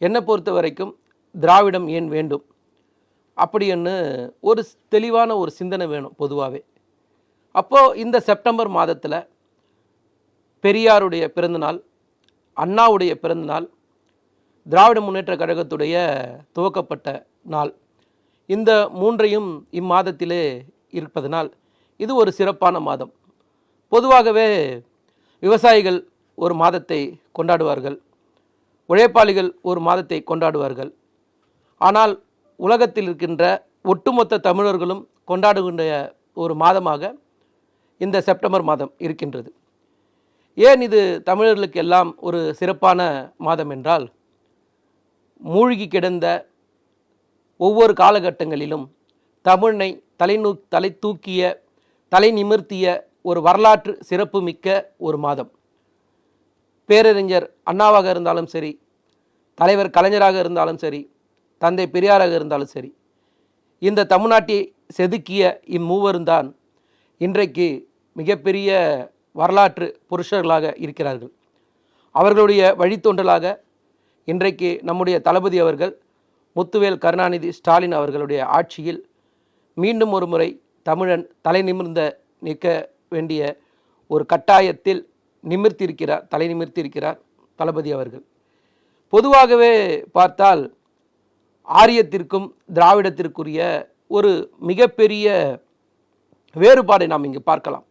என்னை பொறுத்த வரைக்கும் திராவிடம் ஏன் வேண்டும்? அப்படின்னு ஒரு தெளிவான ஒரு சிந்தனை வேணும் பொதுவாகவே அப்போது இந்த செப்டம்பர் மாதத்தில் பெரியாருடைய பிறந்தநாள் அண்ணாவுடைய பிறந்தநாள் திராவிட முன்னேற்ற கழகத்துடைய துவக்கப்பட்ட நாள் இந்த மூன்றையும் இம்மாதத்திலே இருப்பதனால் இது ஒரு சிறப்பான மாதம். பொதுவாகவே விவசாயிகள் ஒரு மாதத்தை கொண்டாடுவார்கள். உழைப்பாளிகள் ஒரு மாதத்தை கொண்டாடுவார்கள். ஆனால் உலகத்தில் இருக்கின்ற ஒட்டுமொத்த தமிழர்களும் கொண்டாடுகின்ற ஒரு மாதமாக இந்த செப்டம்பர் மாதம் இருக்கின்றது. ஏன் இது தமிழர்களுக்கு எல்லாம் ஒரு சிறப்பான மாதம் என்றால் மூழ்கி கிடந்த ஒவ்வொரு காலகட்டங்களிலும் தமிழனை தலைநூ தலை தூக்கிய தலை நிமிர்த்திய ஒரு வரலாற்று சிறப்புமிக்க ஒரு மாதம். பேரறிஞர் அண்ணாவாக இருந்தாலும் சரி தலைவர் கலைஞராக இருந்தாலும் சரி தந்தை பெரியாராக இருந்தாலும் சரி இந்த தமிழ்நாட்டை செதுக்கிய இம்மூவரும் தான் இன்றைக்கு மிகப்பெரிய வரலாற்று புருஷர்களாக இருக்கிறார்கள். அவர்களுடைய வழித்தோன்றலாக இன்றைக்கு நம்முடைய தளபதி அவர்கள் முத்துவேல் கருணாநிதி ஸ்டாலின் அவர்களுடைய ஆட்சியில் மீண்டும் ஒரு முறை தமிழன் தலை நிமிர்ந்த நிற்க வேண்டிய ஒரு கட்டாயத்தில் நிமிர்த்தியிருக்கிறார் தலை நிமிர்த்தியிருக்கிறார் தளபதி அவர்கள். பொதுவாகவே பார்த்தால் ஆரியத்திற்கும் திராவிடத்திற்குரிய ஒரு மிகப்பெரிய வேறுபாடை நாம் இங்கு பார்க்கலாம்.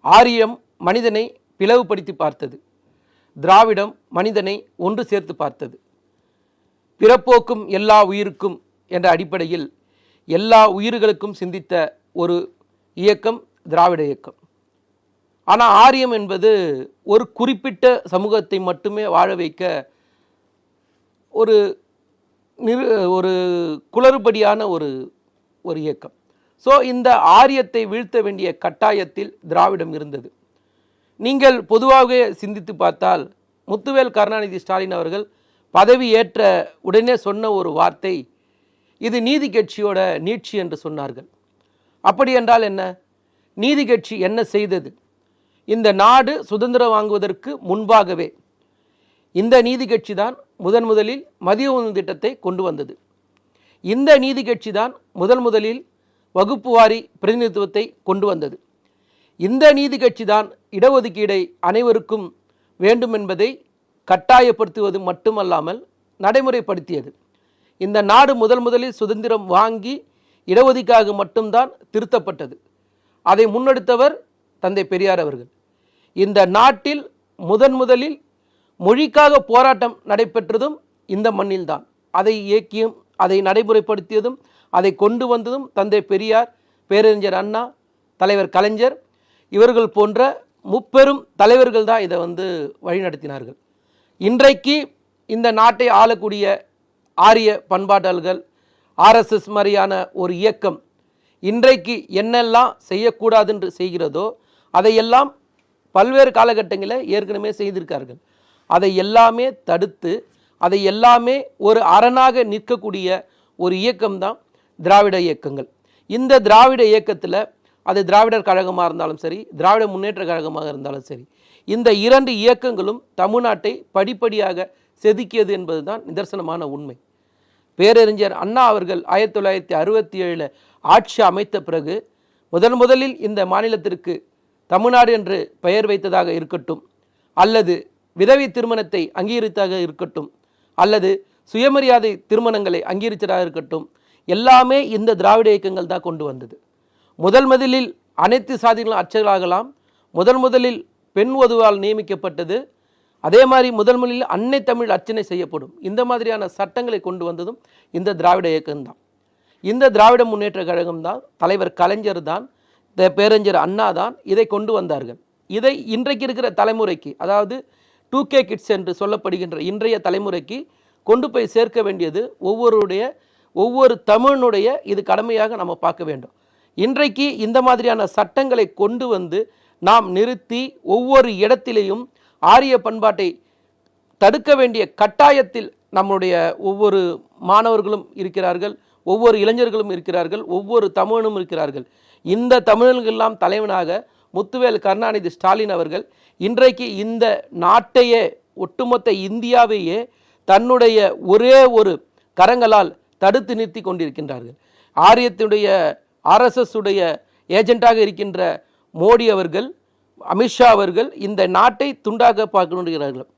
ஆரியம் மனிதனை பிளவுபடுத்தி பார்த்தது. திராவிடம் மனிதனை ஒன்று சேர்த்து பார்த்தது. பிறப்போக்கும் எல்லா உயிருக்கும் என்ற அடிப்படையில் எல்லா உயிர்களுக்கும் சிந்தித்த ஒரு இயக்கம் திராவிட இயக்கம். ஆனால் ஆரியம் என்பது ஒரு குறிப்பிட்ட சமூகத்தை மட்டுமே வாழ வைக்க ஒரு நிறு ஒரு குளறுபடியான ஒரு ஒரு இயக்கம். ஸோ இந்த ஆரியத்தை வீழ்த்த வேண்டிய கட்டாயத்தில் திராவிடம் இருந்தது. நீங்கள் பொதுவாகவே சிந்தித்து பார்த்தால் முத்துவேல் கருணாநிதி ஸ்டாலின் அவர்கள் பதவி ஏற்ற உடனே சொன்ன ஒரு வார்த்தை இது நீதி கட்சியோட நீட்சி என்று சொன்னார்கள். அப்படி என்றால் என்ன? நீதி கட்சி என்ன செய்தது? இந்த நாடு சுதந்திரம் வாங்குவதற்கு முன்பாகவே இந்த நீதி கட்சி தான் முதன் முதலில் மதிய உணவு திட்டத்தை கொண்டு வந்தது. இந்த நீதி கட்சி தான் முதல் முதலில் வகுப்பு வாரி பிரதிநிதித்துவத்தை கொண்டு வந்தது. இந்த நீதி கட்சி தான் இடஒதுக்கீடை அனைவருக்கும் வேண்டும் என்பதை கட்டாயப்படுத்துவது மட்டுமல்லாமல் நடைமுறைப்படுத்தியது. இந்த நாடு முதல் முதலில் சுதந்திரம் வாங்கி இடஒதுக்காக மட்டும்தான் திருத்தப்பட்டது. அதை முன்னெடுத்தவர் தந்தை பெரியார் அவர்கள். இந்த நாட்டில் முதன் முதலில் மொழிக்காக போராட்டம் நடைபெற்றதும் இந்த மண்ணில்தான். அதை இயக்கியும் அதை நடைமுறைப்படுத்தியதும் அதை கொண்டு வந்ததும் தந்தை பெரியார் பேரறிஞர் அண்ணா தலைவர் கலைஞர் இவர்கள் போன்ற முப்பெரும் தலைவர்கள் தான் இதை வந்து வழிநடத்தினார்கள். இன்றைக்கு இந்த நாட்டை ஆளக்கூடிய ஆரிய பண்பாட்டாளர்கள் ஆர்எஸ்எஸ் மாதிரியான ஒரு இயக்கம் இன்றைக்கு என்னெல்லாம் செய்யக்கூடாது என்று செய்கிறதோ அதையெல்லாம் பல்வேறு காலகட்டங்களில் ஏற்கனவே செய்திருக்கார்கள். அதை எல்லாமே தடுத்து அதை எல்லாமே ஒரு அரணாக நிற்கக்கூடிய ஒரு இயக்கம்தான் திராவிட இயக்கங்கள். இந்த திராவிட இயக்கத்தில் அது திராவிடர் கழகமாக இருந்தாலும் சரி திராவிட முன்னேற்ற கழகமாக இருந்தாலும் சரி இந்த இரண்டு இயக்கங்களும் தமிழ்நாட்டை படிப்படியாக செதுக்கியது என்பது தான் நிதர்சனமான உண்மை. பேரறிஞர் அண்ணா அவர்கள் ஆயிரத்தி தொள்ளாயிரத்தி அறுபத்தி ஏழில் ஆட்சி அமைத்த பிறகு முதன் முதலில் இந்த மாநிலத்திற்கு தமிழ்நாடு என்று பெயர் வைத்ததாக இருக்கட்டும் அல்லது விதவை திருமணத்தை அங்கீகரித்தாக இருக்கட்டும் அல்லது சுயமரியாதை திருமணங்களை அங்கீகரித்ததாக இருக்கட்டும் எல்லாமே இந்த திராவிட இயக்கங்கள் தான் கொண்டு வந்தது. முதல் முதலில் அனைத்து சாதிகளும் அர்ச்சகர்களாகலாம். முதல் முதலில் பெண் ஒதுவால் நியமிக்கப்பட்டது. அதே மாதிரி முதல் முதலில் அன்னை தமிழ் அர்ச்சனை செய்யப்படும். இந்த மாதிரியான சட்டங்களை கொண்டு வந்ததும் இந்த திராவிட இயக்கம்தான். இந்த திராவிட முன்னேற்ற கழகம் தான் தலைவர் கலைஞர் தான் பேரறிஞர் அண்ணா தான் இதை கொண்டு வந்தார்கள். இதை இன்றைக்கு இருக்கிற தலைமுறைக்கு அதாவது டூ கே கிட்ஸ் என்று சொல்லப்படுகின்ற இன்றைய தலைமுறைக்கு கொண்டு போய் சேர்க்க வேண்டியது ஒவ்வொருடைய ஒவ்வொரு தமிழனுடைய இது கடமையாக நம்ம பார்க்க வேண்டும். இன்றைக்கு இந்த மாதிரியான சட்டங்களை கொண்டு வந்து நாம் நிறுத்தி ஒவ்வொரு இடத்திலேயும் ஆரிய பண்பாட்டை தடுக்க வேண்டிய கட்டாயத்தில் நம்முடைய ஒவ்வொரு மாணவர்களும் இருக்கிறார்கள் ஒவ்வொரு இளைஞர்களும் இருக்கிறார்கள் ஒவ்வொரு தமிழனும் இருக்கிறார்கள். இந்த தமிழர்களெல்லாம் தலைவனாக முத்துவேல் கருணாநிதி ஸ்டாலின் அவர்கள் இன்றைக்கு இந்த நாட்டையே ஒட்டுமொத்த இந்தியாவையே தன்னுடைய ஒரே ஒரு கரங்களால் தடுத்து நிறுத்தி கொண்டிருக்கின்றார்கள். ஆரியத்தினுடைய ஆர்எஸ்எஸ் உடைய ஏஜெண்டாக இருக்கின்ற மோடி அவர்கள் அமித்ஷா அவர்கள் இந்த நாட்டை துண்டாக்க பார்க்கிறார்கள்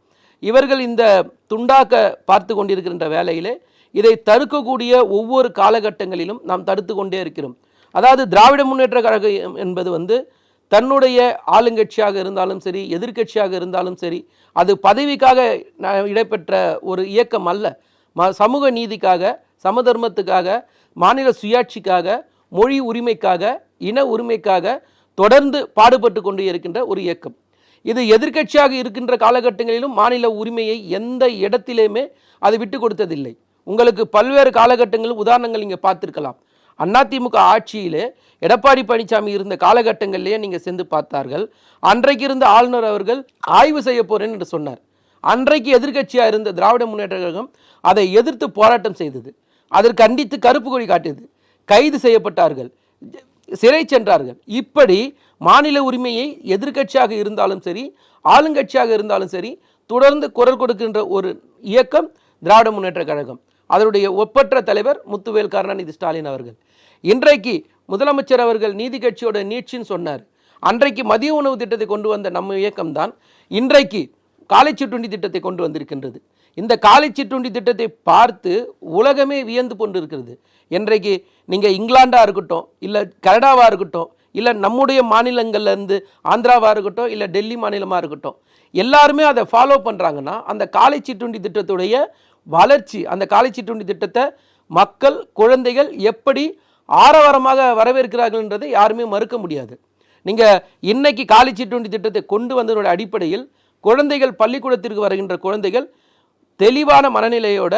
இவர்கள் இந்த துண்டாக்க பார்த்து கொண்டிருக்கின்ற வேலையிலே இதை தடுக்கக்கூடிய ஒவ்வொரு காலகட்டங்களிலும் நாம் தடுத்து கொண்டே இருக்கிறோம். அதாவது திராவிட முன்னேற்ற கழகம் என்பது வந்து தன்னுடைய ஆளுங்கட்சியாக இருந்தாலும் சரி எதிர்க்கட்சியாக இருந்தாலும் சரி அது பதவிக்காக ந- இடம்பெற்ற ஒரு இயக்கம் அல்ல. ம சமூக நீதிக்காக சமதர்மத்துக்காக மாநில சுயாட்சிக்காக மொழி உரிமைக்காக இன உரிமைக்காக தொடர்ந்து பாடுபட்டு கொண்டு இருக்கின்ற ஒரு இயக்கம். இது எதிர்க்கட்சியாக இருக்கின்ற காலகட்டங்களிலும் மாநில உரிமையை எந்த இடத்திலையுமே அது விட்டு கொடுத்ததில்லை. உங்களுக்கு பல்வேறு காலகட்டங்களில் உதாரணங்கள் நீங்கள் பார்த்திருக்கலாம். அதிமுக ஆட்சியிலே எடப்பாடி பழனிசாமி இருந்த காலகட்டங்களிலேயே நீங்கள் சென்று பார்த்தார்கள். அன்றைக்கு இருந்த ஆளுநர் அவர்கள் ஆய்வு செய்ய போகிறேன் என்று சொன்னார். அன்றைக்கு எதிர்க்கட்சியாக இருந்த திராவிட முன்னேற்ற கழகம் அதை எதிர்த்து போராட்டம் செய்தது. அதற்கு கண்டித்து கருப்பு கொடி காட்டியது. கைது செய்யப்பட்டார்கள். சிறை சென்றார்கள். இப்படி மாநில உரிமையை எதிர்க்கட்சியாக இருந்தாலும் சரி ஆளுங்கட்சியாக இருந்தாலும் சரி தொடர்ந்து குரல் கொடுக்கின்ற ஒரு இயக்கம் திராவிட முன்னேற்ற கழகம். அதனுடைய ஒப்பற்ற தலைவர் முத்துவேல் கருணாநிதி ஸ்டாலின் அவர்கள். இன்றைக்கு முதலமைச்சர் அவர்கள் நீதி கட்சியோட நீட்சின்னு சொன்னார். அன்றைக்கு மதிய உணவு திட்டத்தை கொண்டு வந்த நம்ம இயக்கம்தான் இன்றைக்கு காலை சிற்றுண்டி திட்டத்தை கொண்டு வந்திருக்கின்றது. இந்த காலை சிற்றுண்டி திட்டத்தை பார்த்து உலகமே வியந்து கொண்டு இருக்கிறது இன்றைக்கு நீங்கள் இங்கிலாண்டாக இருக்கட்டும் இல்லை கனடாவாக இருக்கட்டும் இல்லை நம்முடைய மாநிலங்கள்லேருந்து ஆந்திராவாக இருக்கட்டும் இல்லை டெல்லி மாநிலமாக இருக்கட்டும் எல்லாருமே அதை ஃபாலோ பண்ணுறாங்கன்னா அந்த காலை சிற்றுண்டி திட்டத்துடைய வளர்ச்சி அந்த காலை திட்டத்தை மக்கள் குழந்தைகள் எப்படி ஆரவாரமாக வரவேற்கிறார்கள்ன்றதை யாருமே மறுக்க முடியாது. நீங்கள் இன்னைக்கு காலை திட்டத்தை கொண்டு வந்ததோட அடிப்படையில் குழந்தைகள் பள்ளிக்கூடத்திற்கு வருகின்ற குழந்தைகள் தெளிவான மனநிலையோட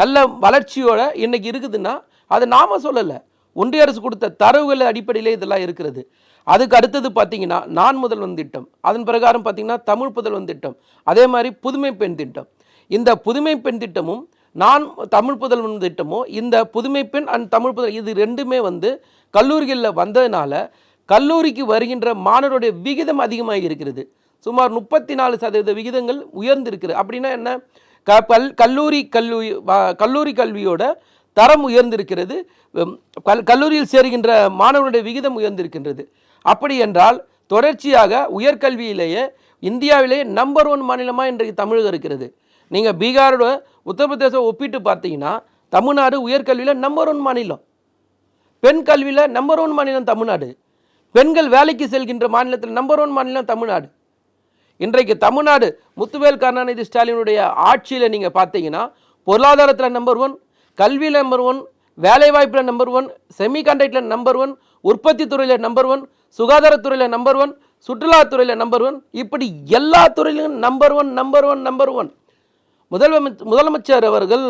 நல்ல வளர்ச்சியோட இன்னைக்கு இருக்குதுன்னா அது நாம சொல்லலை. ஒன்றிய அரசு கொடுத்த தரவுகள் அடிப்படையிலே இதெல்லாம் இருக்கிறது. அதுக்கு அடுத்தது பார்த்தீங்கன்னா நான் முதல்வன் திட்டம். அதன் பிரகாரம் பார்த்தீங்கன்னா தமிழ் புதல்வன் திட்டம். அதே மாதிரி புதுமை பெண் திட்டம். இந்த புதுமை பெண் திட்டமும் நான் தமிழ் புதல்வன் திட்டமும் இந்த புதுமை பெண் அண்ட் தமிழ் புதல் இது ரெண்டுமே வந்து கல்லூரிகளில் வந்ததுனால கல்லூரிக்கு வருகின்ற மாணவருடைய விகிதம் அதிகமாக இருக்கிறது. சுமார் முப்பத்தி நாலு சதவீத விகிதங்கள் உயர்ந்திருக்கிறது. அப்படின்னா என்ன? க பல் கல்லூரி கல்வி கல்லூரி கல்வியோட தரம் உயர்ந்திருக்கிறது. கல் கல்லூரியில் சேருகின்ற மாணவனுடைய விகிதம் உயர்ந்திருக்கின்றது. அப்படி என்றால் தொடர்ச்சியாக உயர்கல்வியிலேயே இந்தியாவிலேயே நம்பர் ஒன் மாநிலமாக இன்றைக்கு தமிழகம் இருக்கிறது. நீங்கள் பீகாரோட உத்தரப்பிரதேசம் ஒப்பிட்டு பார்த்தீங்கன்னா தமிழ்நாடு உயர்கல்வியில் நம்பர் ஒன் மாநிலம். பெண் கல்வியில் நம்பர் ஒன் மாநிலம் தமிழ்நாடு. பெண்கள் வேலைக்கு செல்கின்ற மாநிலத்தில் நம்பர் ஒன் மாநிலம் தமிழ்நாடு. இன்றைக்கு தமிழ்நாடு முத்துவேல் கருணாநிதி ஸ்டாலினுடைய ஆட்சியில் நீங்கள் பார்த்தீங்கன்னா பொருளாதாரத்தில் நம்பர் ஒன் கல்வியில் நம்பர் ஒன் வேலைவாய்ப்பில் நம்பர் ஒன் செமிகண்டக்டரில் நம்பர் ஒன் உற்பத்தி துறையில் நம்பர் ஒன் சுகாதாரத்துறையில் நம்பர் ஒன் சுற்றுலாத்துறையில் நம்பர் ஒன் இப்படி எல்லா துறையிலும் number one number one number one முதலமைச்சர் முதலமைச்சர் அவர்கள்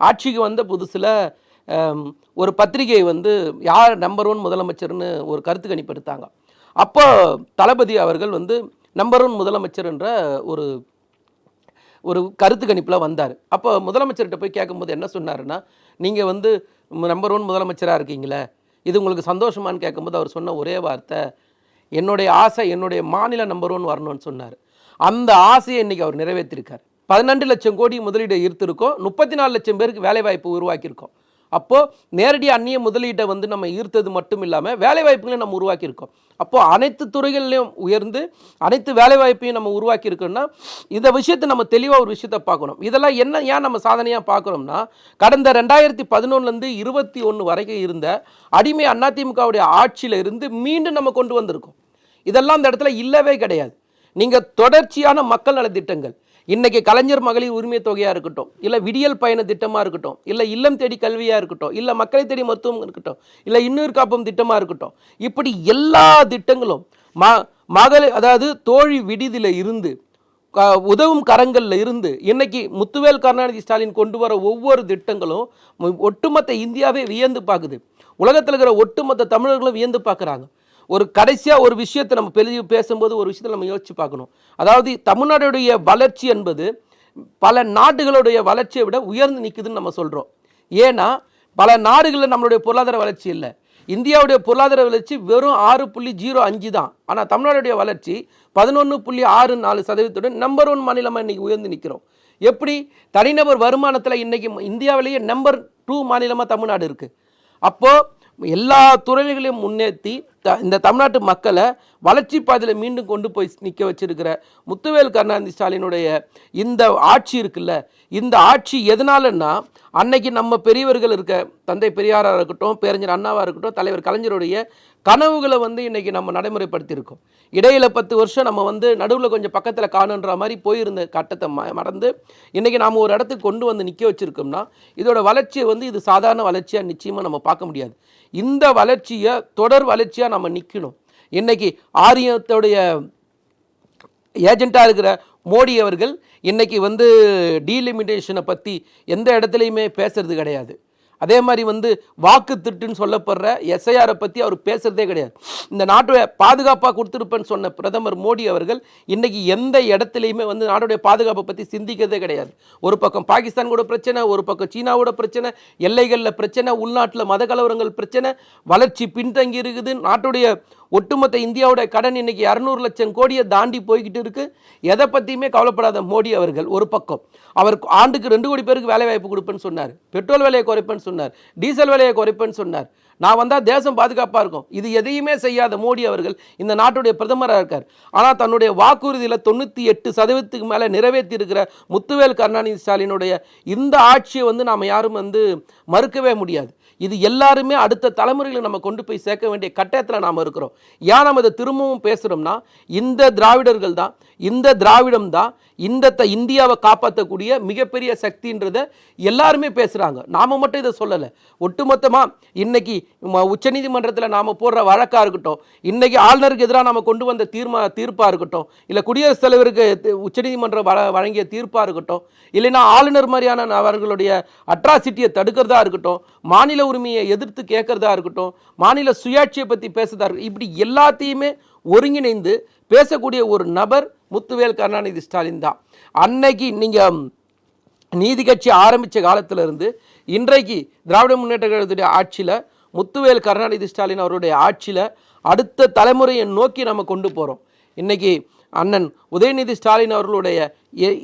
ஆட்சிக்கு வந்த புதுசில் ஒரு பத்திரிகை வந்து யார் நம்பர் ஒன் முதலமைச்சர்னு ஒரு கருத்து கணிப்பு எடுத்தாங்க அப்போ தளபதி அவர்கள் வந்து நம்பர் ஒன் முதலமைச்சர் என்ற ஒரு ஒரு கருத்து கணிப்பில் வந்தார். அப்போ முதலமைச்சர்கிட்ட போய் கேட்கும்போது என்ன சொன்னாருன்னா நீங்கள் வந்து நம்பர் ஒன் முதலமைச்சராக இருக்கீங்களே இது உங்களுக்கு சந்தோஷமான்னு கேட்கும்போது அவர் சொன்ன ஒரே வார்த்தை என்னுடைய ஆசை என்னுடைய மாநில நம்பர் ஒன் வரணும்னு சொன்னார். அந்த ஆசையை இன்றைக்கி அவர் நிறைவேற்றிருக்கார். பதினெண்டு லட்சம் கோடி முதலீடு ஈர்த்திருக்கோம். முப்பத்தி நாலு லட்சம் பேருக்கு வேலைவாய்ப்பு உருவாக்கியிருக்கோம். அப்போது நேரடி அந்நிய முதலீட்டை வந்து நம்ம ஈர்த்தது மட்டும் இல்லாமல் வேலைவாய்ப்புகளையும் நம்ம உருவாக்கியிருக்கோம். அப்போது அனைத்து துறைகள்லையும் உயர்ந்து அனைத்து வேலைவாய்ப்பையும் நம்ம உருவாக்கியிருக்கோம்னா இந்த விஷயத்தை நம்ம தெளிவாக ஒரு விஷயத்தை பார்க்கணும். இதெல்லாம் என்ன ஏன் நம்ம சாதனையாக பார்க்குறோம்னா கடந்த ரெண்டாயிரத்தி பதினொன்றுலேருந்து இருபத்தி ஒன்று வரைக்கும் இருந்த அடிமை அதிமுகவுடைய ஆட்சியில் இருந்து மீண்டும் நம்ம கொண்டு வந்திருக்கோம். இதெல்லாம் அந்த இடத்துல இல்லவே கிடையாது. நீங்கள் தொடர்ச்சியான மக்கள் நலத்திட்டங்கள் இன்றைக்கி கலைஞர் மகளிர் உரிமை தொகையாக இருக்கட்டும் இல்லை விடியல் பயண திட்டமாக இருக்கட்டும் இல்லை இல்லம் தேடி கல்வியாக இருக்கட்டும் இல்லை மக்களை தேடி மருத்துவம் இருக்கட்டும் இல்லை இன்னுயிர் காப்பம் திட்டமாக இருக்கட்டும் இப்படி எல்லா திட்டங்களும் ம மகளிர் அதாவது தோழி விடுதியில் இருந்து க- உதவும் கரங்களில் இருந்து இன்னைக்கு முத்துவேல் கருணாநிதி ஸ்டாலின் கொண்டு வர ஒவ்வொரு திட்டங்களும் ஒட்டுமொத்த இந்தியாவே வியந்து பார்க்குது. உலகத்தில் இருக்கிற ஒட்டுமொத்த தமிழர்களும் வியந்து பார்க்குறாங்க. ஒரு கடைசியாக ஒரு விஷயத்தை நம்ம பெரிய பேசும்போது ஒரு விஷயத்தை நம்ம யோசிச்சு பார்க்கணும். அதாவது தமிழ்நாடுடைய வளர்ச்சி என்பது பல நாடுகளுடைய வளர்ச்சியை விட உயர்ந்து நிற்குதுன்னு நம்ம சொல்கிறோம் ஏன்னா பல நாடுகளில் நம்மளுடைய பொருளாதார வளர்ச்சி இல்லை. இந்தியாவுடைய பொருளாதார வளர்ச்சி வெறும் ஆறு புள்ளி ஜீரோ அஞ்சு தான். ஆனால் தமிழ்நாடுடைய வளர்ச்சி பதினொன்று புள்ளி ஆறு நாலு சதவீதத்துடன் நம்பர் ஒன் மாநிலமாக இன்றைக்கி உயர்ந்து நிற்கிறோம் எப்படி? தனிநபர் வருமானத்தில் இன்றைக்கி இந்தியாவிலேயே நம்பர் டூ மாநிலமாக தமிழ்நாடு இருக்குது அப்போது எல்லா துறைகளையும் முன்னேற்றி த இந்த தமிழ்நாட்டு மக்களை வளர்ச்சி பாதையில் மீண்டும் கொண்டு போய் நிற்க வச்சிருக்கிற முத்துவேல் கருணாநிதி ஸ்டாலினுடைய இந்த ஆட்சி இருக்குல்ல இந்த ஆட்சி எதனாலன்னா அன்னைக்கு நம்ம பெரியவர்கள் இருக்க தந்தை பெரியாராக இருக்கட்டும் பேரஞ்சர் அண்ணாவாக இருக்கட்டும் தலைவர் கலைஞருடைய கனவுகளை வந்து இன்றைக்கி நம்ம நடைமுறைப்படுத்தியிருக்கோம். இடையில் பத்து வருஷம் நம்ம வந்து நடுவில் கொஞ்சம் பக்கத்தில் காணுன்ற மாதிரி போயிருந்த கட்டத்தை ம- மறந்து இன்னைக்கு நாம் ஒரு இடத்துக்கு கொண்டு வந்து நிற்க வச்சுருக்கோம்னா இதோட வளர்ச்சியை வந்து இது சாதாரண வளர்ச்சியாக நிச்சயமாக நம்ம பார்க்க முடியாது. இந்த வளர்ச்சியை தொடர் வளர்ச்சியாக நம்ம நிற்கணும் இன்றைக்கி ஆரியத்துடைய ஏஜென்ட்டாக இருக்கிற மோடி அவர்கள் இன்றைக்கி வந்து டீலிமிட்டேஷனை பற்றி எந்த இடத்துலையுமே பேசுறது கிடையாது. அதே மாதிரி வந்து வாக்கு திட்டுன்னு சொல்லப்படுற எஸ்ஐஆரை பற்றி அவர் பேசுறதே கிடையாது. இந்த நாட்டை பாதுகாப்பாக கொடுத்துருப்பேன்னு சொன்ன பிரதமர் மோடி அவர்கள் இன்றைக்கி எந்த இடத்துலையுமே வந்து நாட்டுடைய பாதுகாப்பை பற்றி சிந்திக்கிறதே கிடையாது. ஒரு பக்கம் பாகிஸ்தான் கூட பிரச்சனை ஒரு பக்கம் சீனாவோட பிரச்சனை எல்லைகளில் பிரச்சனை உள்நாட்டில் மத கலவரங்கள் பிரச்சனை வளர்ச்சி பின்தங்கி இருக்குது. நாட்டுடைய ஒட்டுமொத்த இந்தியாவோட கடன் இன்னைக்கு இரநூறு லட்சம் கோடியை தாண்டி போய்கிட்டு இருக்கு. எதை பற்றியுமே கவலைப்படாத மோடி அவர்கள் ஒரு பக்கம். அவர் ஆண்டுக்கு ரெண்டு கோடி பேருக்கு வேலை வாய்ப்பு கொடுப்பேன்னு சொன்னார். பெட்ரோல் விலையை குறைப்பேன்னு சொன்னார். டீசல் விலையை குறைப்பேன்னு சொன்னார். நான் வந்தால் தேசம் பாதுகாப்பாக இருக்கும். இது எதையுமே செய்யாத மோடி அவர்கள் இந்த நாட்டுடைய பிரதமராக இருக்கார். ஆனால் தன்னுடைய வாக்குறுதியில் தொண்ணூற்றி எட்டு சதவீதத்துக்கு மேலே நிறைவேற்றி இருக்கிற முத்துவேல் கருணாநிதி ஸ்டாலினுடைய இந்த ஆட்சியை வந்து நாம் யாரும் வந்து மறுக்கவே முடியாது. இது எல்லாருமே அடுத்த தலைமுறைகளை நம்ம கொண்டு போய் சேர்க்க வேண்டிய கட்டாயத்தில் நாம் இருக்கிறோம். ஏன் நம்ம இதை திரும்பவும் பேசுகிறோம்னா இந்த திராவிடர்கள் தான் இந்த திராவிடம் தான் இந்த இந்தியாவை காப்பாற்றக்கூடிய மிகப்பெரிய சக்தின்றதை எல்லாருமே பேசுகிறாங்க நாம் மட்டும் இதை சொல்லலை. ஒட்டுமொத்தமாக இன்றைக்கி உச்சநீதிமன்றத்தில் நாம் போடுற வழக்காக இருக்கட்டும் இன்றைக்கி ஆளுநருக்கு எதிராக நாம் கொண்டு வந்த தீர்மா தீர்ப்பாக இருக்கட்டும் இல்லை குடியரசுத் தலைவருக்கு உச்சநீதிமன்றம் வ வழங்கிய தீர்ப்பாக இருக்கட்டும் இல்லைன்னா ஆளுநர் மாதிரியான அவர்களுடைய அட்ராசிட்டியை தடுக்கிறதா இருக்கட்டும் மாநில உரிமையை எதிர்த்து கேட்குறதா இருக்கட்டும் மாநில சுயாட்சியை பற்றி பேசுறதா இருக்கட்டும் இப்படி எல்லாத்தையுமே ஒருங்கிணைந்து பேசக்கூடிய ஒரு நபர் முத்துவேல் கருணாநிதி ஸ்டாலின் தான். அன்னைக்கு நீங்கள் நீதி கட்சி ஆரம்பித்த காலத்திலிருந்து இன்றைக்கு திராவிட முன்னேற்ற கழகத்துடைய ஆட்சியில் முத்துவேல் கருணாநிதி ஸ்டாலின் அவருடைய ஆட்சியில் அடுத்த தலைமுறையை நோக்கி நம்ம கொண்டு போகிறோம் இன்றைக்கி அண்ணன் உதயநிதி ஸ்டாலின் அவர்களுடைய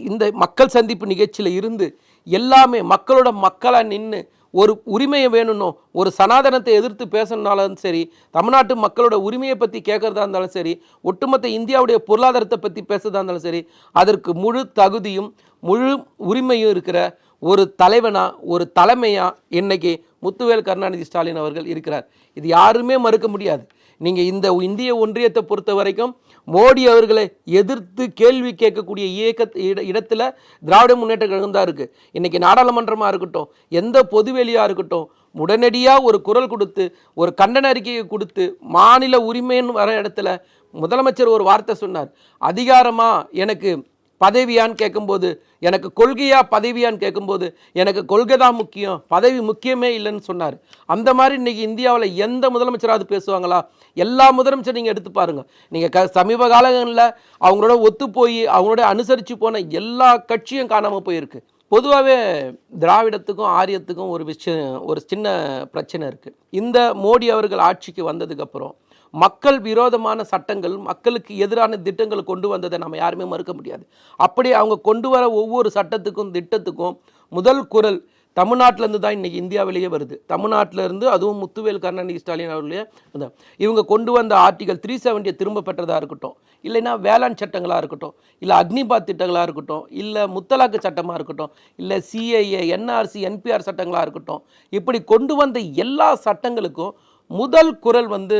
இந்த மக்கள் சந்திப்பு நிகழ்ச்சியில் இருந்து எல்லாமே மக்களோட மக்களாக நின்று ஒரு உரிமையை வேணும்னோ ஒரு சனாதனத்தை எதிர்த்து பேசணுனாலும் சரி தமிழ்நாட்டு மக்களோட உரிமையை பற்றி கேட்குறதா இருந்தாலும் சரி ஒட்டுமொத்த இந்தியாவுடைய பொருளாதாரத்தை பற்றி பேசுறதா இருந்தாலும் சரி அதற்கு முழு தகுதியும் முழு உரிமையும் இருக்கிற ஒரு தலைவனாக ஒரு தலைமையாக இன்னைக்கு முத்துவேல் கருணாநிதி ஸ்டாலின் அவர்கள் இருக்கிறார். இது யாருமே மறுக்க முடியாது. நீங்கள் இந்த இந்திய ஒன்றியத்தை பொறுத்த வரைக்கும் மோடி அவர்களை எதிர்த்து கேள்வி கேட்கக்கூடிய இயக்க இட- இடத்துல திராவிட முன்னேற்ற கழகம் தான் இருக்குது இன்றைக்கி நாடாளுமன்றமாக இருக்கட்டும் எந்த பொதுவெளியாக இருக்கட்டும் உடனடியாக ஒரு குரல் கொடுத்து ஒரு கண்டன அறிக்கையை கொடுத்து மாநில உரிமைன்னு வர இடத்துல முதலமைச்சர் ஒரு வார்த்தை சொன்னார். அதிகாரமாக எனக்கு பதவியான்னு கேட்கும்போது எனக்கு கொள்கையா பதவியான்னு கேட்கும்போது எனக்கு கொள்கை தான் முக்கியம் பதவி முக்கியமே இல்லைன்னு சொன்னார். அந்த மாதிரி இன்றைக்கி இந்தியாவில் எந்த முதலமைச்சராவது பேசுவாங்களா? எல்லா முதலமைச்சர் நீங்கள் எடுத்து பாருங்கள் நீங்கள் க சமீப காலங்களில் அவங்களோட ஒத்து போய் அவங்களோட அனுசரித்து போன எல்லா கட்சியும் காணாமல் போயிருக்கு. பொதுவாகவே திராவிடத்துக்கும் ஆரியத்துக்கும் ஒரு விஷயம் ஒரு சின்ன பிரச்சனை இருக்குது இந்த மோடி அவர்கள் ஆட்சிக்கு வந்ததுக்கப்புறம் மக்கள் விரோதமான சட்டங்கள் மக்களுக்கு எதிரான திட்டங்களை கொண்டு வந்ததை நம்ம யாருமே மறுக்க முடியாது. அப்படி அவங்க கொண்டு வர ஒவ்வொரு சட்டத்துக்கும் திட்டத்துக்கும் முதல் குரல் தமிழ்நாட்டிலேருந்து தான் இன்றைக்கி இந்தியாவிலேயே வருது. தமிழ்நாட்டிலேருந்து அதுவும் முத்துவேல் கருணாநிதி ஸ்டாலின் அவர்களே இவங்க கொண்டு வந்த ஆர்டிகல் த்ரீ செவன்ட்டியை திரும்ப பெற்றதாக இருக்கட்டும். இல்லைன்னா வேளாண் சட்டங்களாக இருக்கட்டும். இல்லை அக்னிபாத் திட்டங்களாக இருக்கட்டும். இல்லை முத்தலாக்கு சட்டமாக இருக்கட்டும். இல்லை சிஐஏ என்ஆர்சி என்பிஆர் சட்டங்களாக இருக்கட்டும். இப்படி கொண்டு வந்த எல்லா சட்டங்களுக்கும் முதல் குரல் வந்து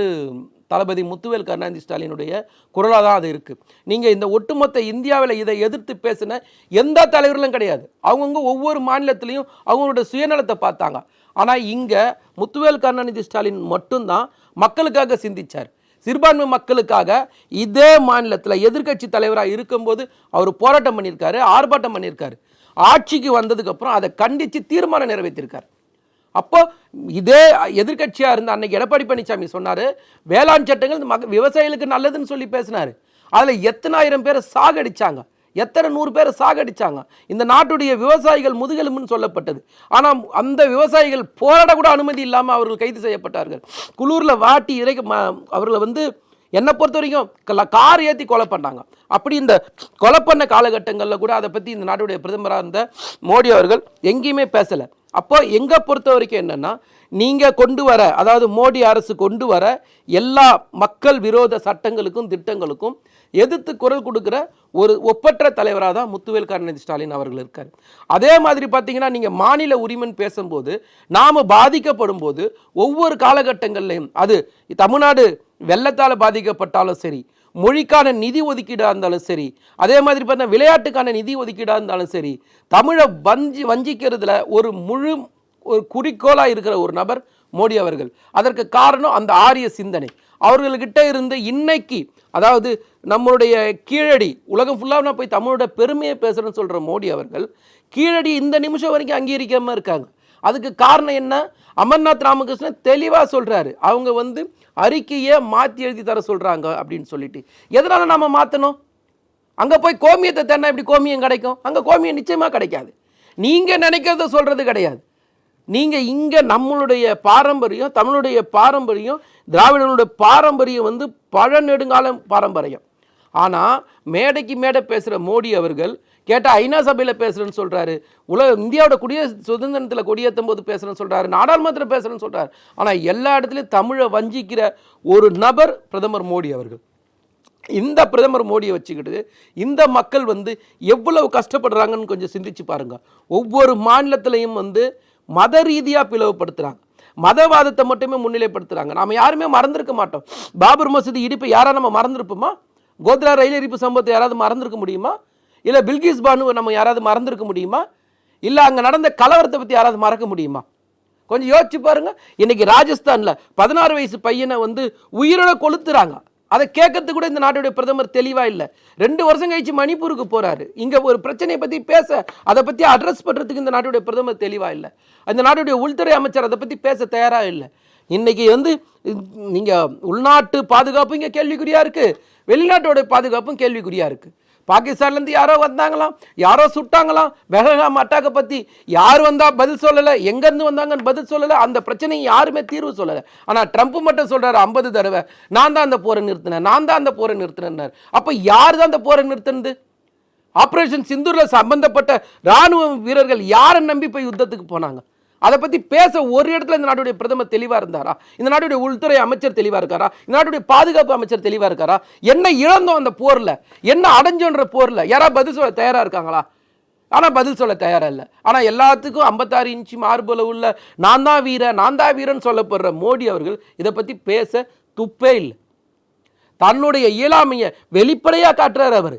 தளபதி முத்துவேல் கருணாநிதி ஸ்டாலினுடைய குரலாக தான் அது இருக்குது நீங்கள் இந்த ஒட்டுமொத்த இந்தியாவில் இதை எதிர்த்து பேசின எந்த தலைவர்களும் கிடையாது. அவங்கவுங்க ஒவ்வொரு மாநிலத்திலையும் அவங்களோட சுயநலத்தை பார்த்தாங்க. ஆனால் இங்கே முத்துவேல் கருணாநிதி ஸ்டாலின் மட்டும்தான் மக்களுக்காக சிந்திச்சார். சிறுபான்மை மக்களுக்காக இதே மாநிலத்தில் எதிர்க்கட்சி தலைவராக இருக்கும்போது அவர் போராட்டம் பண்ணியிருக்காரு ஆர்ப்பாட்டம் பண்ணியிருக்காரு. ஆட்சிக்கு வந்ததுக்கப்புறம் அதை கண்டித்து தீர்மானம் நிறைவேற்றியிருக்கார் அப்போ இதே எதிர்க்கட்சியாக இருந்த அன்னைக்கு எடப்பாடி பழனிசாமி சொன்னார் வேளாண் சட்டங்கள் இந்த மக விவசாயிகளுக்கு நல்லதுன்னு சொல்லி பேசினார். அதில் எத்தனாயிரம் பேரை சாகடிச்சாங்க. எத்தனை நூறு பேரை சாகடிச்சாங்க. இந்த நாட்டுடைய விவசாயிகள் முதுகெலும்புன்னு சொல்லப்பட்டது. ஆனால் அந்த விவசாயிகள் போராட கூட அனுமதி இல்லாமல் அவர்கள் கைது செய்யப்பட்டார்கள். குளூரில் வாட்டி இறைக்க அவர்களை வந்து என்னை பொறுத்த வரைக்கும் கார் ஏற்றி கொலை பண்ணாங்க. அப்படி இந்த கொலை பண்ண காலகட்டங்களில் கூட அதை பற்றி இந்த நாட்டுடைய பிரதமராக இருந்த மோடி அவர்கள் எங்கேயுமே பேசலை. அப்போ எங்கே பொறுத்த வரைக்கும் என்னென்னா நீங்கள் கொண்டு வர அதாவது மோடி அரசு கொண்டு வர எல்லா மக்கள் விரோத சட்டங்களுக்கும் திட்டங்களுக்கும் எதிர்த்து குரல் கொடுக்குற ஒரு ஒப்பற்ற தலைவராக தான் முத்துவேல் கருணாநிதி ஸ்டாலின் அவர்கள் இருக்கார். அதே மாதிரி பார்த்தீங்கன்னா நீங்கள் மாநில உரிமைன்னு பேசும்போது நாம் பாதிக்கப்படும் போது ஒவ்வொரு காலகட்டங்கள்லையும் அது தமிழ்நாடு வெள்ளத்தால் பாதிக்கப்பட்டாலும் சரி மொழிக்கான நிதி ஒதுக்கீடாக இருந்தாலும் சரி அதே மாதிரி பார்த்தா விளையாட்டுக்கான நிதி ஒதுக்கீடாக இருந்தாலும் சரி தமிழை வஞ்சி வஞ்சிக்கிறதுல ஒரு முழு ஒரு குறிக்கோளாக இருக்கிற ஒரு நபர் மோடி அவர்கள். அதற்கு காரணம் அந்த ஆரிய சிந்தனை. அவர்கள்கிட்ட இருந்து இன்னைக்கு அதாவது நம்மளுடைய கீழடி உலகம் ஃபுல்லாக நான் போய் தமிழோட பெருமையை பேசுகிறேன்னு சொல்கிற மோடி அவர்கள் கீழடி இந்த நிமிஷம் வரைக்கும் அங்கீகரிக்காமல் இருக்காங்க. அதுக்கு காரணம் என்ன? அமர்நாத் ராமகிருஷ்ணன் தெளிவாக சொல்கிறாரு அவங்க வந்து அறிக்கையை மாற்றி எழுதி தர சொல்கிறாங்க அப்படின்னு சொல்லிட்டு. எதனால் நம்ம மாற்றணும் அங்கே போய் கோமியத்தை தேடினா இப்படி கோமியம் கிடைக்கும்? அங்கே கோமியம் நிச்சயமாக கிடைக்காது. நீங்கள் நினைக்கிறத சொல்கிறது கிடையாது. நீங்கள் இங்கே நம்மளுடைய பாரம்பரியம் தமிழுடைய பாரம்பரியம் திராவிடர்களுடைய பாரம்பரியம் வந்து பழநெடுங்கால பாரம்பரியம். ஆனால் மேடைக்கு மேடை பேசுகிற மோடி அவர்கள் கேட்டால் ஐநா சபையில் பேசுகிறேன்னு சொல்கிறாரு உலக இந்தியாவோட குடிய சுதந்திரத்தில் கொடியேற்றும் போது பேசுகிறேன்னு சொல்கிறாரு நாடாளுமன்றத்தில் பேசுகிறேன்னு சொல்கிறார் ஆனால் எல்லா இடத்துலையும் தமிழை வஞ்சிக்கிற ஒரு நபர் பிரதமர் மோடி அவர்கள். இந்த பிரதமர் மோடியை வச்சுக்கிட்டு இந்த மக்கள் வந்து எவ்வளவு கஷ்டப்படுறாங்கன்னு கொஞ்சம் சிந்திச்சு பாருங்க. ஒவ்வொரு மாநிலத்திலையும் வந்து மத ரீதியாக பிளவுபடுத்துகிறாங்க மதவாதத்தை மட்டுமே முன்னிலைப்படுத்துகிறாங்க நாம் யாருமே மறந்துருக்க மாட்டோம். பாபர் மசூதி இடிப்பை யாராவது நம்ம மறந்துருப்போமா? கோத்ரா ரயில் எரிப்பு சம்பவத்தை யாராவது மறந்துருக்க முடியுமா? இல்லை பில்கிஸ் பானுவை நம்ம யாராவது மறந்துருக்க முடியுமா? இல்லை அங்கே நடந்த கலவரத்தை பற்றி யாராவது மறக்க முடியுமா? கொஞ்சம் யோசிச்சு பாருங்க. இன்னைக்கு ராஜஸ்தானில் பதினாறு வயசு பையனை வந்து உயிரோட கொளுத்துறாங்க. அதை கேட்கறதுக்கு கூட இந்த நாட்டுடைய பிரதமர் தெளிவாக இல்லை. ரெண்டு வருஷம் கழிச்சு மணிப்பூருக்கு போகிறாரு இங்கே ஒரு பிரச்சனையை பற்றி பேச அதை பற்றி அட்ரஸ் பண்ணுறதுக்கு இந்த நாட்டுடைய பிரதமர் தெளிவாக இல்லை. அந்த நாட்டுடைய உள்துறை அமைச்சர் அதை பற்றி பேச தயாராக இல்லை. இன்றைக்கி வந்து நீங்கள் உள்நாட்டு பாதுகாப்பு இங்கே கேள்விக்குறியாக இருக்குது வெளிநாட்டோட பாதுகாப்பும் கேள்விக்குறியாக இருக்குது பாகிஸ்தான்லேருந்து யாரோ வந்தாங்களாம் யாரோ சுட்டாங்களாம். பெஹல்காம் அட்டாக்கை பற்றி யார் வந்தால் பதில் சொல்லலை எங்கேருந்து வந்தாங்கன்னு பதில் சொல்லலை அந்த பிரச்சனையை யாருமே தீர்வு சொல்லலை. ஆனால் ட்ரம்ப் மட்டும் சொல்கிறாரு ஐம்பது தடவை நான் தான் அந்த போரை நிறுத்தினேன் நான் தான் அந்த போரை நிறுத்தினேன்னார். அப்போ யார் தான் அந்த போரை நிறுத்தினது? ஆப்ரேஷன் சிந்தூரில் சம்பந்தப்பட்ட ராணுவ வீரர்கள் யாரை நம்பி போய் யுத்தத்துக்கு போனாங்க? அதை பற்றி பேச ஒரு இடத்துல இந்த நாட்டுடைய பிரதமர் தெளிவாக இருந்தாரா? இந்த நாட்டுடைய உள்துறை அமைச்சர் தெளிவாக இருக்காரா? இந்த நாட்டுடைய பாதுகாப்பு அமைச்சர் தெளிவாக இருக்காரா? என்ன இழந்தோம் அந்த போரில்? என்ன அடைஞ்சோன்ற போரில்? யாராவது பதில் சொல்ல தயாராக இருக்காங்களா? ஆனால் பதில் சொல்ல தயாராக இல்லை. ஆனால் எல்லாத்துக்கும் ஐம்பத்தாறு இன்ச்சு மார்புல உள்ள நான் தான் வீரன் நான் தான் வீரன் சொல்லப்படுற மோடி அவர்கள் இதை பற்றி பேச துப்பே இல்லை. தன்னுடைய இயலாமையை வெளிப்படையாக காட்டுறாரு அவர்.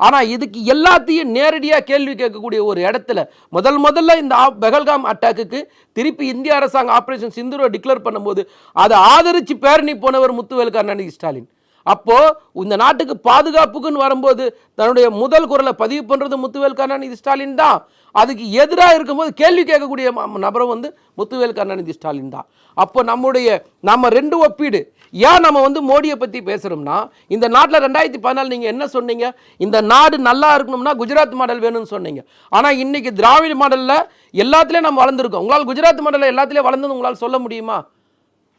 ஆனால் இதுக்கு எல்லாத்தையும் நேரடியாக கேள்வி கேட்கக்கூடிய ஒரு இடத்துல முதல் முதல்ல இந்த ஆப்- பெஹல்காம் அட்டாக்குக்கு திருப்பி இந்திய அரசாங்கம் ஆப்ரேஷன் சிந்துருவை டிக்ளேர் பண்ணும்போது அதை ஆதரித்து பேரணி போனவர் முத்துவேல் கருணாநிதி ஸ்டாலின். அப்போது இந்த நாட்டுக்கு பாதுகாப்புக்குன்னு வரும்போது தன்னுடைய முதல் குரலை பதிவு பண்ணுறது முத்துவேல் கருணாநிதி ஸ்டாலின் தான். அதுக்கு எதிராக இருக்கும்போது கேள்வி கேட்கக்கூடிய நபரும் வந்து முத்துவேல் கருணாநிதி ஸ்டாலின் தான். அப்போ நம்முடைய நம்ம ரெண்டு ஒப்பீடு ஏன் நம்ம வந்து மோடியை பற்றி பேசுகிறோம்னா இந்த நாட்டில் ரெண்டாயிரத்தி பதினாலு நீங்கள் என்ன சொன்னீங்க? இந்த நாடு நல்லா இருக்கணும்னா குஜராத் மாடல் வேணும்னு சொன்னீங்க. ஆனால் இன்றைக்கி திராவிட மாடலில் எல்லாத்துலேயும் நம்ம வளர்ந்துருக்கோம். உங்களால் குஜராத் மாடலில் எல்லாத்துலேயும் வளர்ந்தது உங்களால் சொல்ல முடியுமா?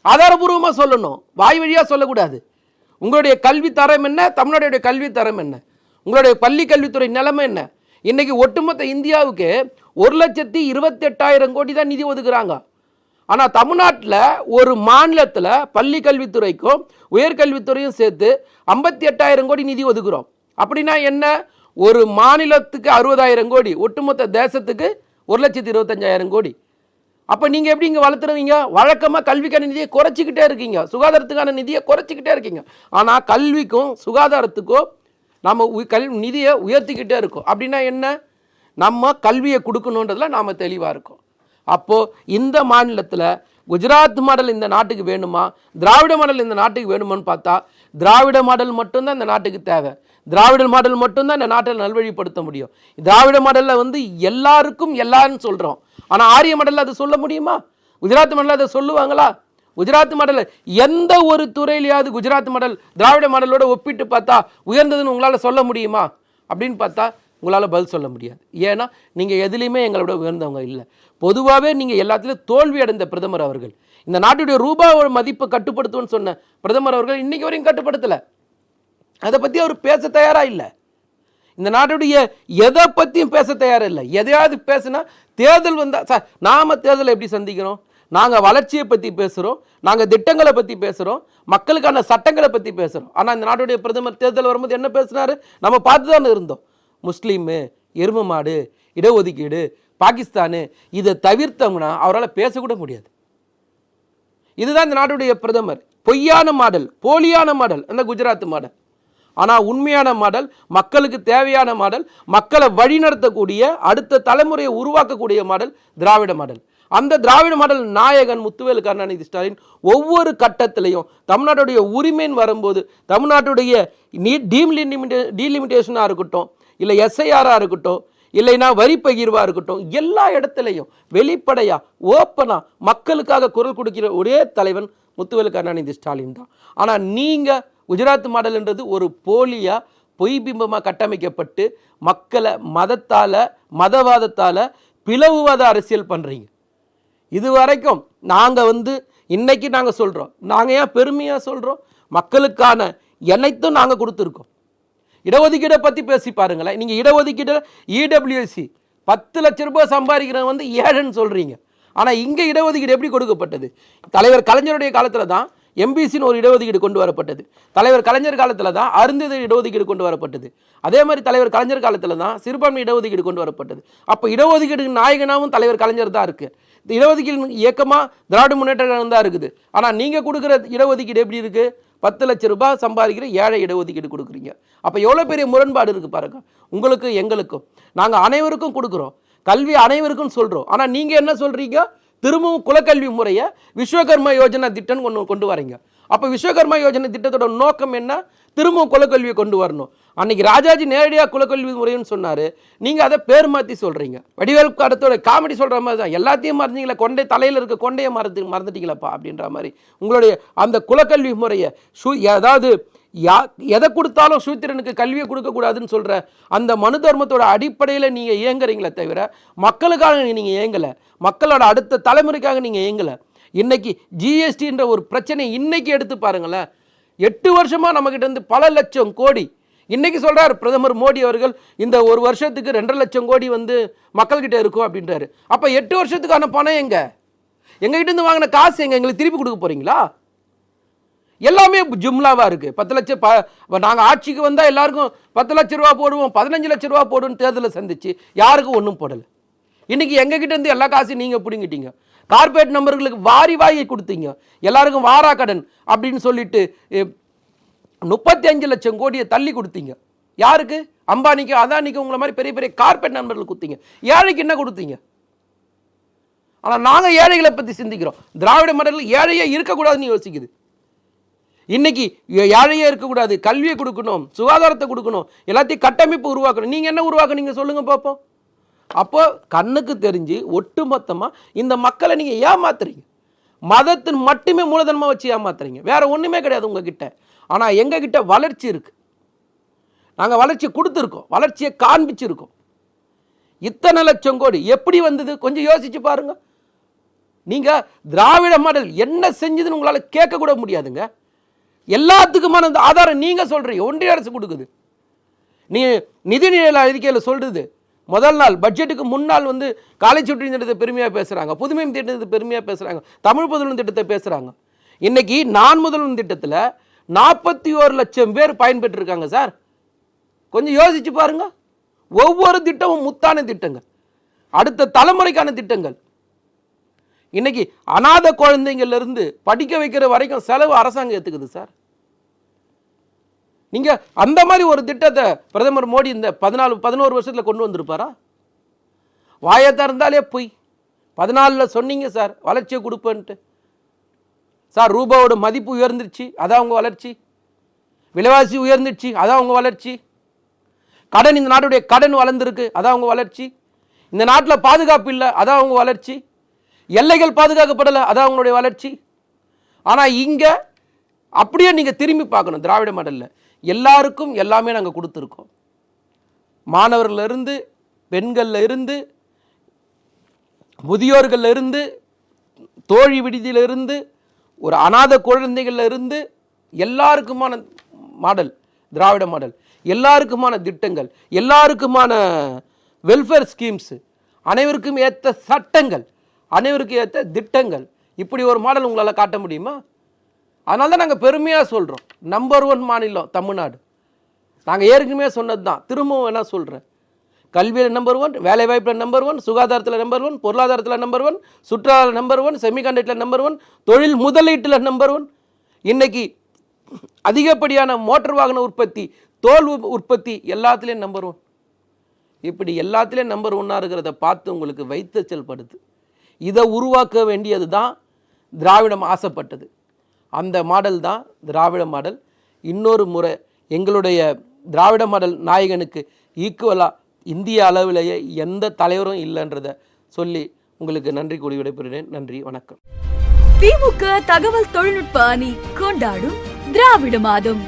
ஆதாரபூர்வமாக சொல்லணும். வாய் வழியாக சொல்லக்கூடாது. உங்களுடைய கல்வி தரம் என்ன? தமிழ்நாடுடைய கல்வி தரம் என்ன? உங்களுடைய பள்ளி கல்வித்துறை நிலைமை என்ன? இன்னைக்கு ஒட்டுமொத்த இந்தியாவுக்கு ஒரு லட்சத்தி இருபத்தெட்டாயிரம் கோடி தான் நிதி ஒதுக்குறாங்க. ஆனால் தமிழ்நாட்டில் ஒரு மாநிலத்தில் பள்ளி கல்வித்துறைக்கும் உயர்கல்வித்துறையும் சேர்த்து ஐம்பத்தி எட்டாயிரம் கோடி நிதி ஒதுக்குறோம். அப்படின்னா என்ன? ஒரு மாநிலத்துக்கு அறுபதாயிரம் கோடி ஒட்டுமொத்த தேசத்துக்கு ஒரு லட்சத்தி இருபத்தஞ்சாயிரம் கோடி. அப்போ நீங்கள் எப்படி இங்கே வளர்த்துருவீங்க வழக்கமாக கல்விக்கான நிதியை குறைச்சிக்கிட்டே இருக்கீங்க. சுகாதாரத்துக்கான நிதியை குறைச்சிக்கிட்டே இருக்கீங்க. ஆனால் கல்விக்கும் சுகாதாரத்துக்கும் நம்ம உ- கல் நிதியை உயர்த்திக்கிட்டே இருக்கோம். அப்படின்னா என்ன? நம்ம கல்வியை கொடுக்கணுன்றதுல நாம் தெளிவாக இருக்கோம். அப்போது இந்த மாநிலத்தில் குஜராத் மாடல் இந்த நாட்டுக்கு வேணுமா? திராவிட மாடல் இந்த நாட்டுக்கு வேணுமான்னு பார்த்தா திராவிட மாடல் மட்டும்தான் இந்த நாட்டுக்கு தேவை. திராவிட மாடல் மட்டும்தான் இந்த நாட்டில் நல்வழிப்படுத்த முடியும். திராவிட மாடலில் வந்து எல்லாருக்கும் எல்லாருன்னு சொல்கிறோம் ஆனால் ஆரிய மாடலில் அதை சொல்ல முடியுமா? குஜராத் மாடலில் அதை சொல்லுவாங்களா? குஜராத் மாடல் எந்த ஒரு துறையிலையாவது குஜராத் மாடல் திராவிட மாடலோட ஒப்பிட்டு பார்த்தா உயர்ந்ததுன்னு உங்களால் சொல்ல முடியுமா? அப்படின்னு பார்த்தா உங்களால் பதில் சொல்ல முடியாது. ஏன்னா நீங்கள் எதுலேயுமே எங்களோட உயர்ந்தவங்க இல்லை. பொதுவாகவே நீங்கள் எல்லாத்துலேயும் தோல்வி அடைந்த பிரதமர் அவர்கள். இந்த நாட்டுடைய ரூபாவோட மதிப்பை கட்டுப்படுத்துவோன்னு சொன்ன பிரதமர் அவர்கள் இன்றைக்கி வரையும் கட்டுப்படுத்தலை. அதை பற்றி அவர் பேச தயாராக இல்லை. இந்த நாட்டுடைய எதை பற்றியும் பேச தயாராக இல்லை. எதையாவது பேசுனா தேர்தல் வந்தால் சார் நாம தேர்தலை எப்படி சந்திக்கிறோம்? நாங்கள் வளர்ச்சியை பற்றி பேசுகிறோம் நாங்கள் திட்டங்களை பற்றி பேசுகிறோம் மக்களுக்கான சட்டங்களை பற்றி பேசுகிறோம் ஆனால் இந்த நாட்டுடைய பிரதமர் தேர்தல் வரும்போது என்ன பேசினாரு? நம்ம பார்த்து தானே இருந்தோம். முஸ்லீமு எரும மாடு இடஒதுக்கீடு பாகிஸ்தானு இதை தவிர்த்தோம்னா அவரால் பேசக்கூட முடியாது. இதுதான் இந்த நாட்டுடைய பிரதமர். பொய்யான மாடல் போலியான மாடல் அந்த குஜராத் மாடல். ஆனால் உண்மையான மாடல் மக்களுக்கு தேவையான மாடல் மக்களை வழிநடத்தக்கூடிய அடுத்த தலைமுறையை உருவாக்கக்கூடிய மாடல் திராவிட மாடல். அந்த திராவிட மாடல் நாயகன் முத்துவேலு கருணாநிதி ஸ்டாலின் ஒவ்வொரு கட்டத்திலையும் தமிழ்நாட்டுடைய உரிமைன்னு வரும்போது தமிழ்நாட்டுடைய நீ டீம் டீலிமிட்டேஷனாக இருக்கட்டும் இல்லை எஸ்ஐஆராக இருக்கட்டும் இல்லைன்னா வரி பகிர்வாக இருக்கட்டும் எல்லா இடத்துலையும் வெளிப்படையாக ஓப்பனாக மக்களுக்காக குரல் கொடுக்கிற ஒரே தலைவன் முத்துவேலு கருணாநிதி ஸ்டாலின் தான். ஆனால் நீங்கள் குஜராத் மாடல்ன்றது ஒரு போலியாக பொய் பிம்பமாக கட்டமைக்கப்பட்டு மக்களை மதத்தால் மதவாதத்தால் பிளவுவாத அரசியல் பண்ணுறீங்க இது வரைக்கும் நாங்கள் வந்து இன்றைக்கி நாங்கள் சொல்கிறோம் நாங்கள் ஏன் பெருமையாக சொல்கிறோம் மக்களுக்கான அனைத்தும் நாங்கள் கொடுத்துருக்கோம். இடஒதுக்கீடை பற்றி பேசி பாருங்களேன். நீங்கள் இடஒதுக்கீடு இடபிள்யூசி பத்து லட்ச ரூபாய் சம்பாதிக்கிறவங்க வந்து ஏழுன்னு சொல்கிறீங்க ஆனால் இங்கே இடஒதுக்கீடு எப்படி கொடுக்கப்பட்டது? தலைவர் கலைஞருடைய காலத்தில் தான் எம்பிசின்னு ஒரு இடஒதுக்கீடு கொண்டு வரப்பட்டது. தலைவர் கலைஞர் காலத்தில் தான் அருந்தது இடஒதுக்கீடு கொண்டு வரப்பட்டது. அதே மாதிரி தலைவர் கலைஞர் காலத்தில் தான் சிறுபான்மை இடஒதுக்கீடு கொண்டு வரப்பட்டது. அப்போ இடஒதுக்கீடு நாயகனாகவும் தலைவர் கலைஞர் தான் இருக்குது இந்த இடஒதுக்கீடு இயக்கமாக திராவிட முன்னேற்ற கழகம் தான் இருக்குது. ஆனால் நீங்கள் கொடுக்குற இடஒதுக்கீடு எப்படி இருக்குது பத்து லட்ச ரூபாய் சம்பாதிக்கிற ஏழை இடஒதுக்கீடு கொடுக்குறீங்க. அப்போ எவ்வளோ பெரிய முரண்பாடு இருக்குது பாருங்க. உங்களுக்கு எங்களுக்கும். நாங்கள் அனைவருக்கும் கொடுக்குறோம். கல்வி அனைவருக்கும் சொல்கிறோம் ஆனால் நீங்கள் என்ன சொல்கிறீங்க திரும்பவும் குலக்கல்வி முறையை விஸ்வகர்மா யோஜனா திட்டம்னு ஒன்று கொண்டு வரீங்க. அப்போ விஸ்வகர்மா யோஜனை திட்டத்தோட நோக்கம் என்ன? திரும்பவும் குலக்கல்வியை கொண்டு வரணும். அன்னைக்கு ராஜாஜி நேரடியாக குலக்கல்வி முறைன்னு சொன்னார். நீங்கள் அதை பேர் மாற்றி சொல்கிறீங்க வடிவேல் காலத்தோட காமெடி சொல்கிற மாதிரி தான். எல்லாத்தையும் மறந்தீங்களா கொண்டை தலையில் இருக்க கொண்டையை மறந்து மறந்துட்டீங்களாப்பா அப்படின்ற மாதிரி. உங்களுடைய அந்த குலக்கல்வி முறையை சு அதாவது யா எதை கொடுத்தாலும் சூத்திரனுக்கு கல்வியை கொடுக்கக்கூடாதுன்னு சொல்கிற அந்த மனு தர்மத்தோட அடிப்படையில் நீங்கள் இயங்குறீங்களே தவிர மக்களுக்காக நீங்கள் இயங்கலை. மக்களோட அடுத்த தலைமுறைக்காக நீங்கள் இயங்கலை. இன்னைக்கு ஜிஎஸ்டின்ற ஒரு பிரச்சனை இன்னைக்கு எடுத்து பாருங்களேன். எட்டு வருஷமாக நம்மக்கிட்ட இருந்து பல லட்சம் கோடி. இன்றைக்கி சொல்கிறார் பிரதமர் மோடி அவர்கள் இந்த ஒரு வருஷத்துக்கு ரெண்டரை லட்சம் கோடி வந்து மக்கள்கிட்ட இருக்கும் அப்படின்றாரு. அப்போ எட்டு வருஷத்துக்கான பணம் எங்கே? எங்ககிட்ட இருந்து வாங்கின காசு எங்கே? எங்களுக்கு திருப்பி கொடுக்க போகிறீங்களா எல்லாமே ஜும்லாவாக இருக்குது பத்து லட்சம் ப நாங்கள் ஆட்சிக்கு வந்தால் எல்லாருக்கும் பத்து லட்ச ரூபா போடுவோம் பதினஞ்சு லட்ச ரூபா போடுவோம்னு தேர்தலில் சந்திச்சு யாருக்கும் ஒன்றும் போடலை. இன்றைக்கி எங்ககிட்ட இருந்து எல்லா காசையும் நீங்கள் பிடுங்கிட்டீங்க. கார்பரேட் நம்பர்களுக்கு வாரி வாயை கொடுத்தீங்க. எல்லாருக்கும் வாரா கடன் அப்படின்னு சொல்லிட்டு முப்பத்தி அஞ்சு லட்சம் கோடியை தள்ளி கொடுத்தீங்க. யாருக்கு? அம்பானிக்கு அதானிக்கு உங்களை மாதிரி பெரிய பெரிய கார்பரேட் நண்பர்களுக்கு கொடுத்தீங்க. ஏழைக்கு என்ன கொடுத்தீங்க? ஆனால் நாங்கள் ஏழைகளை பற்றி சிந்திக்கிறோம். திராவிட மாடலில் ஏழையே இருக்கக்கூடாதுன்னு யோசிக்குது. இன்னைக்கு ஏழையே இருக்கக்கூடாது. கல்வியை கொடுக்கணும் சுகாதாரத்தை கொடுக்கணும் எல்லாத்தையும் கட்டமைப்பு உருவாக்கணும். நீங்கள் என்ன உருவாக்குனீங்க சொல்லுங்கள் பார்ப்போம் அப்போ கண்ணுக்கு தெரிஞ்சு ஒட்டுமொத்தமாக இந்த மக்களை நீங்கள் ஏமாத்துறீங்க. மதத்தின் மட்டுமே மூலதனமாக வச்சு ஏமாத்துறீங்க. வேறு ஒன்றுமே கிடையாது உங்ககிட்ட. ஆனால் எங்ககிட்ட வளர்ச்சி இருக்குது நாங்கள் வளர்ச்சி கொடுத்துருக்கோம். வளர்ச்சியை காண்பிச்சிருக்கோம். இத்தனை லட்சம் கோடி எப்படி வந்தது? கொஞ்சம் யோசிச்சு பாருங்க. நீங்கள் திராவிட மாடல் என்ன செஞ்சதுன்னு உங்களால் கேட்கக்கூட முடியாதுங்க. எல்லாத்துக்குமான அந்த ஆதாரம் நீங்கள் சொல்கிறீங்க ஒன்றிய அரசு கொடுக்குது. நீ நிதிநிலை அறிக்கையில் சொல்கிறது முதல் நாள் பட்ஜெட்டுக்கு முன்னால் வந்து காலை சுற்றி திட்டத்தை பெருமையாக பேசுகிறாங்க புதுமை திட்டத்தை பெருமையாக பேசுகிறாங்க தமிழ் புதல்வன் திட்டத்தை பேசுகிறாங்க இன்றைக்கி நான் முதல்வன் திட்டத்தில் நாற்பத்தி ஓரு லட்சம் பேர் பயன்பெற்றிருக்காங்க சார். கொஞ்சம் யோசிச்சு பாருங்க. ஒவ்வொரு திட்டமும் முத்தான திட்டங்கள். அடுத்த தலைமுறைக்கான திட்டங்கள். இன்றைக்கி அநாத குழந்தைங்கள்லேருந்து படிக்க வைக்கிற வரைக்கும் செலவு அரசாங்கம் ஏற்றுக்குது சார். நீங்கள் அந்த மாதிரி ஒரு திட்டத்தை பிரதமர் மோடி இந்த பதினாலு பதினோரு வருஷத்தில் கொண்டு வந்திருப்பாரா? வாயை திறந்தாலே பொய். பதினாலில் சொன்னீங்க சார் வளர்ச்சியை கொடுப்பேன்ட்டு. சார் ரூபாவோட மதிப்பு உயர்ந்துருச்சு அதான் அவங்க வளர்ச்சி. விலைவாசி உயர்ந்துருச்சு அதான் அவங்க வளர்ச்சி. கடன் இந்த நாட்டுடைய கடன் வளர்ந்துருக்கு அதான் அவங்க வளர்ச்சி. இந்த நாட்டில் பாதுகாப்பு இல்லை அதான் அவங்க வளர்ச்சி. எல்லைகள் பாதுகாக்கப்படலை அதான் அவங்களுடைய வளர்ச்சி. ஆனால் இங்கே அப்படியே நீங்கள் திரும்பி பார்க்கணும் திராவிட மாடலில். எல்லாருக்கும் எல்லாமே நாங்கள் கொடுத்துருக்கோம். மாணவர்களிருந்து பெண்கள்லேருந்து பெண்கள்ல இருந்து தோழி விடுதியிலிருந்து ஒரு அநாத குழந்தைகள்ல இருந்து எல்லாருக்குமான மாடல் திராவிட மாடல் எல்லாருக்குமான திட்டங்கள் எல்லாருக்குமான வெல்ஃபேர் ஸ்கீம்ஸு அனைவருக்கும் ஏற்ற சட்டங்கள் அனைவருக்கும் ஏற்ற திட்டங்கள் இப்படி ஒரு மாடல் உங்களால் காட்ட முடியுமா? அதனால தான் நாங்கள் பெருமையாக சொல்கிறோம் நம்பர் ஒன் மாநிலம் தமிழ்நாடு. நாங்கள் ஏற்கனவே சொன்னது தான் திரும்பவும் வேணால் சொல்கிறேன் கல்வியில் நம்பர் ஒன் வேலைவாய்ப்பில் நம்பர் ஒன் சுகாதாரத்தில் நம்பர் ஒன் பொருளாதாரத்தில் நம்பர் ஒன் சுற்றுலா நம்பர் ஒன் செமிகண்டக்டில் நம்பர் ஒன் தொழில் முதலீட்டில் நம்பர் ஒன் இன்றைக்கி அதிகப்படியான மோட்டார் வாகன உற்பத்தி தோல் உற்பத்தி எல்லாத்துலேயும் நம்பர் ஒன் இப்படி எல்லாத்துலேயும் நம்பர் ஒன்னாக இருக்கிறத பார்த்து உங்களுக்கு வைத்தச்சல் படுது இதை உருவாக்க வேண்டியது தான் திராவிடம் ஆசைப்பட்டது. அந்த மாடல் தான் திராவிட மாடல். இன்னொரு முறை எங்களுடைய திராவிட மாடல் நாயகனுக்கு ஈக்குவலாக இந்திய அளவிலேயே எந்த தலைவரும் இல்லைன்றத சொல்லி உங்களுக்கு நன்றி கூடி விடைபெறுகிறேன். நன்றி வணக்கம். திமுக தகவல் தொழில்நுட்ப அணி கொண்டாடும் திராவிட மாதம்.